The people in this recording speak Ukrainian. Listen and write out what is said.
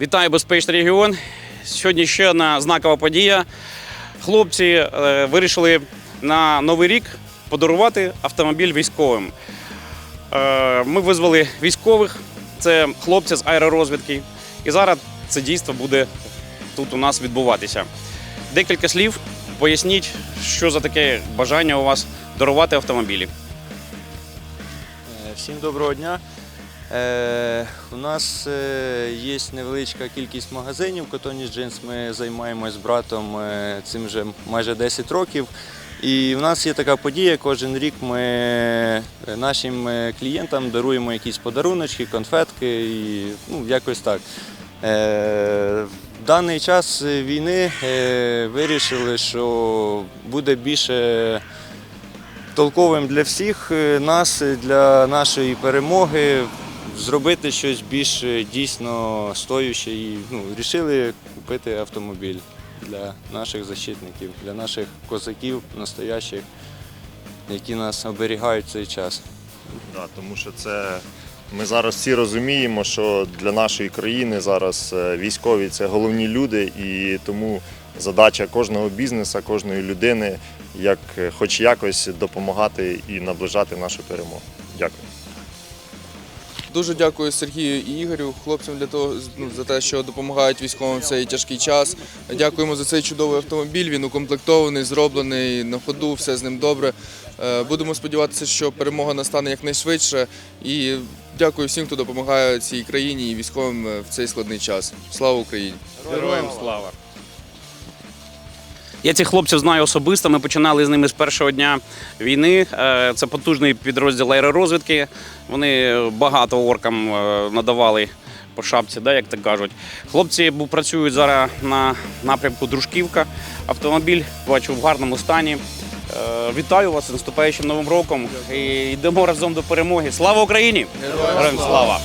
Вітаю безпечний регіон. Сьогодні ще одна знакова подія. Хлопці е, вирішили на новий рік подарувати автомобіль військовим. Е, ми визвали військових, це хлопці з аеророзвідки. І зараз це дійство буде тут у нас відбуватися. Декілька слів. Поясніть, що за таке бажання у вас дарувати автомобілі. Е, Всім доброго дня. Е, у нас е, є невеличка кількість магазинів Котоні Джинс. Ми займаємось з братом е, цим вже майже 10 років. І в нас є така подія. Кожен рік ми нашим клієнтам даруємо якісь подаруночки, конфетки і ну, якось так. В даний час війни вирішили, що буде більше толковим для всіх нас, для нашої перемоги, зробити щось більш е, дійсно стоюче. І ну, рішили купити автомобіль для наших защитників, для наших козаків настоящих, які нас оберігають цей час. Да, тому що це ми зараз всі розуміємо, що для нашої країни зараз е, військові це головні люди, і тому задача кожного бізнесу, кожної людини, як е, хоч якось допомагати і наближати нашу перемогу. Дякую. Дуже дякую Сергію і Ігорю, хлопцям для того, ну, за те, що допомагають військовим в цей тяжкий час. Дякуємо за цей чудовий автомобіль. Він укомплектований, зроблений на ходу, все з ним добре. Е, Будемо сподіватися, що перемога настане якнайшвидше. І дякую всім, хто допомагає цій країні і військовим е, в цей складний час. Слава Україні! Героям слава! Я цих хлопців знаю особисто. Ми починали з ними з першого дня війни. Е, Це потужний підрозділ аеророзвідки. Вони багато оркам е, надавали по шапці, да, як так кажуть. Хлопці працюють зараз на напрямку Дружківка. Автомобіль бачу в гарному стані. Е, Вітаю вас з наступаючим новим роком і йдемо разом до перемоги. Слава Україні! Героям слава!